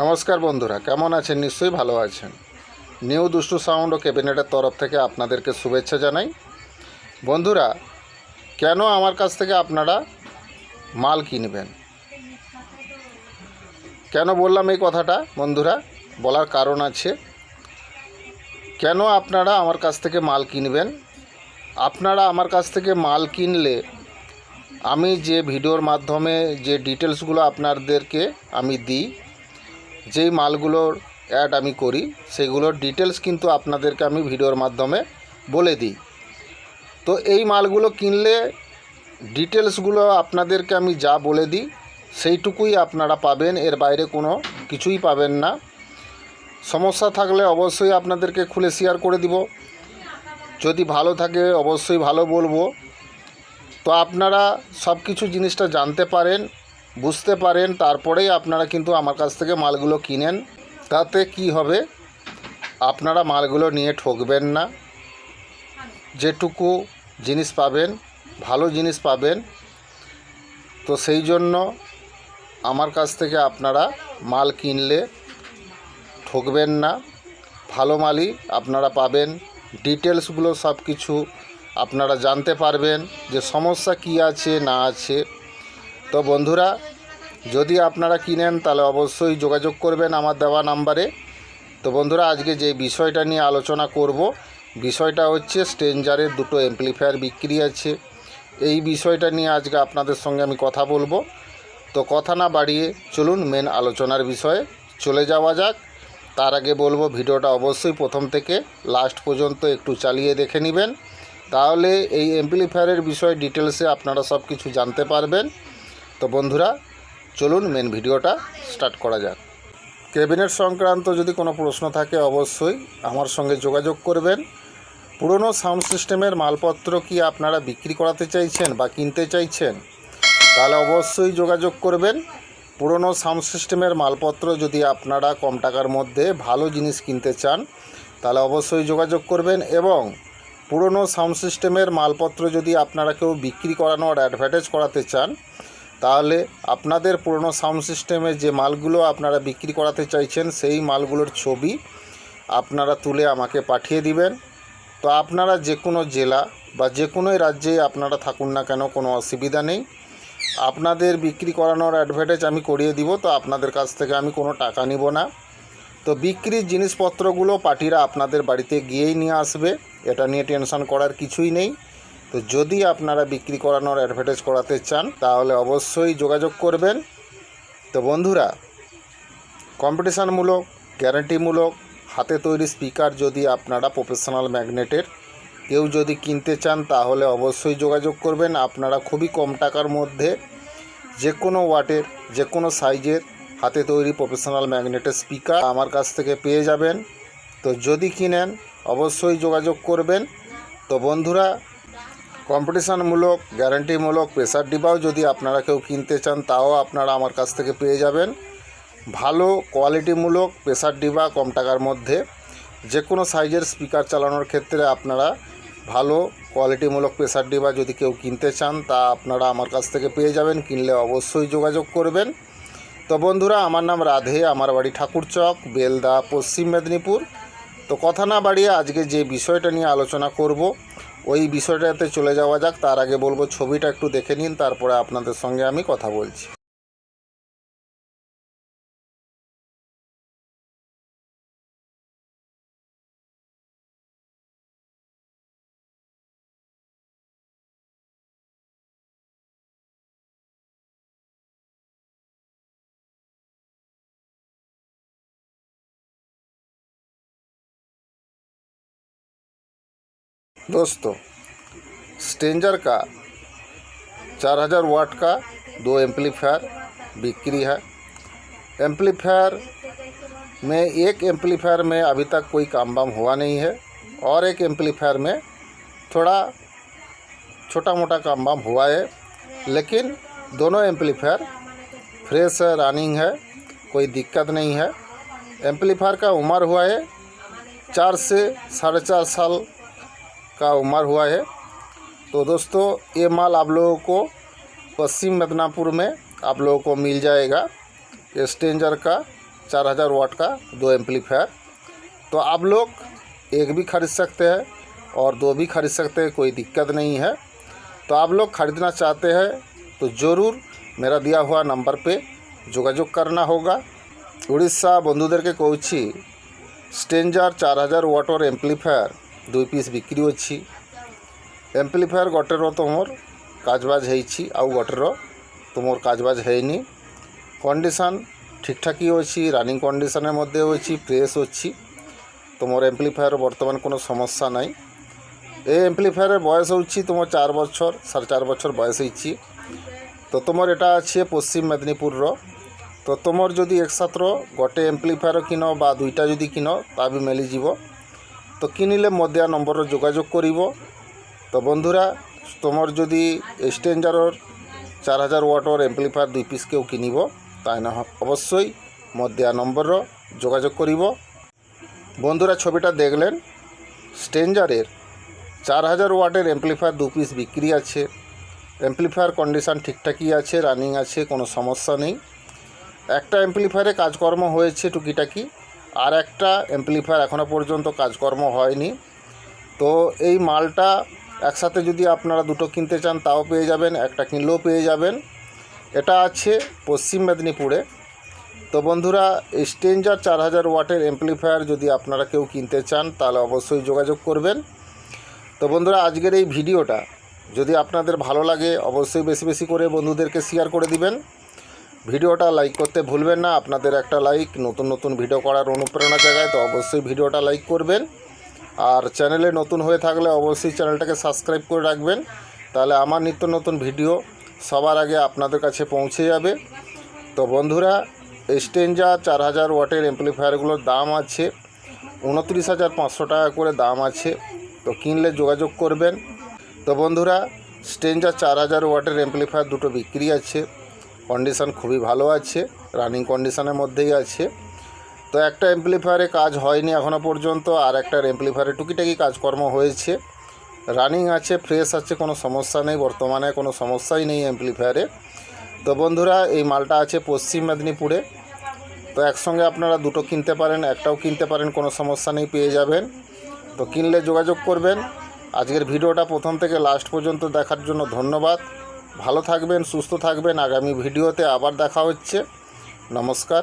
নমস্কার বন্ধুরা, কেমন আছেন? নিশ্চয়ই ভালো আছেন। নিউ দুষ্টু সাউন্ড ও ক্যাবিনেটের তরফ থেকে আপনাদেরকে শুভেচ্ছা জানাই। বন্ধুরা, কেন আমার কাছ থেকে আপনারা মাল কিনবেন? কেন বললাম এই কথাটা? বন্ধুরা, বলার কারণ আছে। কেন আপনারা আমার কাছ থেকে মাল কিনবেন? আপনারা আমার কাছ থেকে মাল কিনলে আমি যে ভিডিওর মাধ্যমে যে ডিটেলসগুলো আপনাদেরকে আমি দিই যেই মালগুলোর অ্যাড আমি করি, সেগুলোর ডিটেলস কিন্তু আপনাদেরকে আমি ভিডিওর মাধ্যমে বলে দিই। তো এই মালগুলো কিনলে ডিটেলসগুলো আপনাদেরকে আমি যা বলে দিই, সেইটুকুই আপনারা পাবেন, এর বাইরে কোনো কিছুই পাবেন না। সমস্যা থাকলে অবশ্যই আপনাদেরকে খুলে শেয়ার করে দিব। যদি ভালো থাকে অবশ্যই ভালো বলব। তো আপনারা সব কিছু জিনিসটা জানতে পারেন বুঝতে পারেন, তারপরেই আপনারা কিন্তু আমার কাছ থেকে মালগুলো কিনেন। তাতে কি হবে? আপনারা মালগুলো নিয়ে ঠকবেন না। যেটুকু জিনিস পাবেন, ভালো জিনিস পাবেন। তো সেই জন্য আমার কাছ থেকে আপনারা মাল কিনলে ঠকবেন না। ভালো মালই আপনারা পাবেন। ডিটেলসগুলো সব কিছু আপনারা জানতে পারবেন যে সমস্যা কি আছে, না আছে। তো বন্ধুরা, যদি আপনারা কিনেন, তাহলে অবশ্যই যোগাযোগ করবেন আমার দেওয়া নাম্বারে। তো বন্ধুরা, আজকে যে বিষয়টা নিয়ে আলোচনা করব, বিষয়টা হচ্ছে স্ট্রেঞ্জারের দুটো এমপ্লিফায়ার বিক্রি আছে। এই বিষয়টা নিয়ে আজকে আপনাদের সঙ্গে আমি কথা বলব। তো কথা না বাড়িয়ে চলুন মেন আলোচনার বিষয়ে চলে যাওয়া যাক। তার আগে বলব, ভিডিওটা অবশ্যই প্রথম থেকে লাস্ট পর্যন্ত একটু চালিয়ে দেখে নেবেন। তাহলে এই এমপ্লিফায়ারের বিষয়ে ডিটেলসে আপনারা সব কিছু জানতে পারবেন। তো বন্ধুরা, চলুন মেন ভিডিওটা স্টার্ট করা যাক। ক্যাবিনেট সংক্রান্ত যদি কোনো প্রশ্ন থাকে, অবশ্যই আমার সঙ্গে যোগাযোগ করবেন। পুরনো সাউন্ড সিস্টেমের মালপত্র কি আপনারা বিক্রি করাতে চাইছেন বা কিনতে চাইছেন? তাহলে অবশ্যই যোগাযোগ করবেন। পুরনো সাউন্ড সিস্টেমের মালপত্র যদি আপনারা কম টাকার মধ্যে ভালো জিনিস কিনতে চান, তাহলে অবশ্যই যোগাযোগ করবেন এবং পুরনো সাউন্ড সিস্টেমের মালপত্র যদি আপনারা কেউ বিক্রি করানোর অ্যাডভার্টাইজ করাতে চান তাহলে আপনাদের পুরনো সাউন্ড সিস্টেমে যে মালগুলো আপনারা বিক্রি করাতে চাইছেন, সেই মালগুলোর ছবি আপনারা তুলে আমাকে পাঠিয়ে দিবেন। তো আপনারা যে কোনো জেলা বা যে কোনো রাজ্যে আপনারা থাকুন না কেন, কোনো অসুবিধা নেই। আপনাদের বিক্রি করানোর অ্যাডভার্টাইজ আমি করিয়ে দিব, তো আপনাদের কাছ থেকে আমি কোনো টাকা নিব না। তো বিক্রির জিনিসপত্রগুলো পার্টিরা আপনাদের বাড়িতে গিয়েই নিয়ে আসবে, এটা নিয়ে টেনশন করার কিছুই নেই। তো যদি আপনারা বিক্রি করানোর অ্যাডভার্টাইজ করাতে চান, তাহলে অবশ্যই যোগাযোগ করবেন। তো বন্ধুরা কম্পিটিশানমূলক গ্যারান্টিমূলক হাতে তৈরি স্পিকার যদি আপনারা প্রফেশনাল ম্যাগনেটের কেউ যদি কিনতে চান, তাহলে অবশ্যই যোগাযোগ করবেন। আপনারা খুবই কম টাকার মধ্যে যে কোনো ওয়াটের যে কোনো সাইজের হাতে তৈরি প্রফেশনাল ম্যাগনেটের স্পিকার আমার কাছ থেকে পেয়ে যাবেন। তো যদি কিনেন, অবশ্যই যোগাযোগ করবেন। তো বন্ধুরা কম্পিটিশানমূলক, গ্যারান্টিমূলক প্রেসার ডিবাও যদি আপনারা কেউ কিনতে চান, তাও আপনারা আমার কাছ থেকে পেয়ে যাবেন। ভালো কোয়ালিটিমূলক প্রেসার ডিবা কম টাকার মধ্যে। যে কোনো সাইজের স্পিকার চালানোর ক্ষেত্রে আপনারা ভালো কোয়ালিটিমূলক প্রেসার ডিবা যদি কেউ কিনতে চান, তা আপনারা আমার কাছ থেকে পেয়ে যাবেন। কিনলে অবশ্যই যোগাযোগ করবেন। তো বন্ধুরা, আমার নাম রাধে, আমার বাড়ি ঠাকুরচক বেলদা, পশ্চিম মেদিনীপুর। তো কথা না বাড়িয়ে আজকে যে বিষয়টা নিয়ে আলোচনা করব ওই বিষয়টাতে চলে যাওয়া যাক। তার আগে বলব, ছবিটা একটু দেখে নিন, তারপরে আপনাদের সঙ্গে আমি কথা বলছি। दोस्तों स्टेंजर का चार हज़ार वाट का दो एम्पलीफायर बिक्री है। एम्पलीफायर में एक एम्पलीफायर में अभी तक कोई काम बाम हुआ नहीं है और एक एम्पलीफायर में थोड़ा छोटा मोटा काम बाम हुआ है, लेकिन दोनों एम्पलीफायर फ्रेश है रनिंग है, कोई दिक्कत नहीं है। एम्पलीफायर का उम्र हुआ है चार से साढ़े चार साल का उम्र हुआ है तो दोस्तों ये माल आप लोगों को पश्चिम मिदनापुर में आप लोगों को मिल जाएगा स्टेंजर का चार हज़ार वाट का दो एम्पलीफायर तो आप लोग एक भी खरीद सकते हैं और दो भी खरीद सकते हैं कोई दिक्कत नहीं है तो आप लोग खरीदना चाहते हैं तो ज़रूर मेरा दिया हुआ नंबर पे যোগাযোগ करना होगा উড়িষ্যা বন্ধুদেরকে কৌছি স্টেঞ্জার চার হাজার ওয়াটর এম্পলিফায়ার দুই পিস বিক্রি হচ্ছে। এম্প্লিফায়ার গোটের তোমার কাজবাজ হয়েছি আউ গোটের তোমার কাজবাজ হয়নি। কন্ডিশন ঠিকঠাকই অছি রানিং কন্ডিশনের মধ্যে অছি প্রেস অছি তোমার এম্প্লিফায়ার বর্তমান কোনো সমস্যা নাই। এই এম্প্লিফায়ারের বয়স হচ্ছে তোমার চার বছর, সাড়ে চার বছর বয়স হয়েছি তো তোমার এটা আছে পশ্চিম মেদিনীপুরর। তো তোমার যদি একসাথে গোটে এম্প্লিফায়ার কিনো বা দুইটা যদি কিনো, তা বি মিলিযোগ তো কিনিলে মধ্যে নম্বর যোগাযোগ করিব? তো বন্ধুরা, তোমার যদি এক্সটেঞ্জারর চার হাজার ওয়াটর এম্প্লিফায়ার দুই পিস কেউ কিনিব, তাই না? অবশ্যই মধ্যে নম্বর যোগাযোগ করিব। বন্ধুরা, ছবিটা দেখলেন? স্টেঞ্জারের চার হাজার ওয়াটের এম্প্লিফায়ার দু পিস বিক্রি আছে। এম্প্লিফায়ার কন্ডিশান ঠিকঠাকই আছে, রানিং আছে, কোনো সমস্যা নেই। একটা এম্প্লিফায়ারে কাজকর্ম হয়েছে টুকিটাকি। আর একটা এম্প্লিফায়ার এখনও পর্যন্ত কাজকর্ম হয়নি। তো এই মালটা একসাথে যদি আপনারা দুটো কিনতে চান, তাও পেয়ে যাবেন, একটা কিনলেও পেয়ে যাবেন। এটা আছে পশ্চিম মেদিনীপুরে। তো বন্ধুরা স্টেঞ্জার চার হাজার ওয়াটের এমপ্লিফায়ার যদি আপনারা কেউ কিনতে চান, তাহলে অবশ্যই যোগাযোগ করবেন। তো বন্ধুরা, আজকের এই ভিডিওটা যদি আপনাদের ভালো লাগে, অবশ্যই বেশি বেশি করে বন্ধুদেরকে শেয়ার করে দিবেন। ভিডিওটা লাইক করতে ভুলবেন না। আপনাদের একটা লাইক নতুন নতুন ভিডিও করার অনুপ্রেরণা জায়গায় তো অবশ্যই ভিডিওটা লাইক করবেন। আর চ্যানেলে নতুন হয়ে থাকলে অবশ্যই চ্যানেলটাকে সাবস্ক্রাইব করে রাখবেন। তাহলে আমার নিত্য নতুন ভিডিও সবার আগে আপনাদের কাছে পৌঁছে যাবে। তো বন্ধুরা স্টেঞ্জা চার হাজার ওয়াটের এমপ্লিফায়ারগুলোর দাম আছে। উনত্রিশ হাজার পাঁচশো টাকা করে দাম আছে। তো কিনলে যোগাযোগ করবেন। তো বন্ধুরা স্টেঞ্জা চার হাজার ওয়াটের এমপ্লিফায়ার দুটো বিক্রি আছে। কন্ডিশন খুবই ভালো আছে রানিং কন্ডিশনের মধ্যেই আছে। তো একটা এমপ্লিফায়ারে কাজ হয়নি এখনও পর্যন্ত, আর একটা এমপ্লিফায়ারে টুকিটাকি কাজকর্ম হয়েছে। রানিং আছে ফ্রেশ আছে, কোনো সমস্যা নেই, বর্তমানে কোনো সমস্যাই নেই এমপ্লিফায়ারে তো বন্ধুরা, এই মালটা আছে পশ্চিম মেদিনীপুরে। তো একসঙ্গে আপনারা দুটো কিনতে পারেন, একটাও কিনতে পারেন, কোনো সমস্যা নেই, পেয়ে যাবেন। তো কিনলে যোগাযোগ করবেন। আজকের ভিডিওটা প্রথম থেকে লাস্ট পর্যন্ত দেখার জন্য ধন্যবাদ। ভালো থাকবেন সুস্থ থাকবেন। আগামী ভিডিওতে আবার দেখা হচ্ছে। নমস্কার।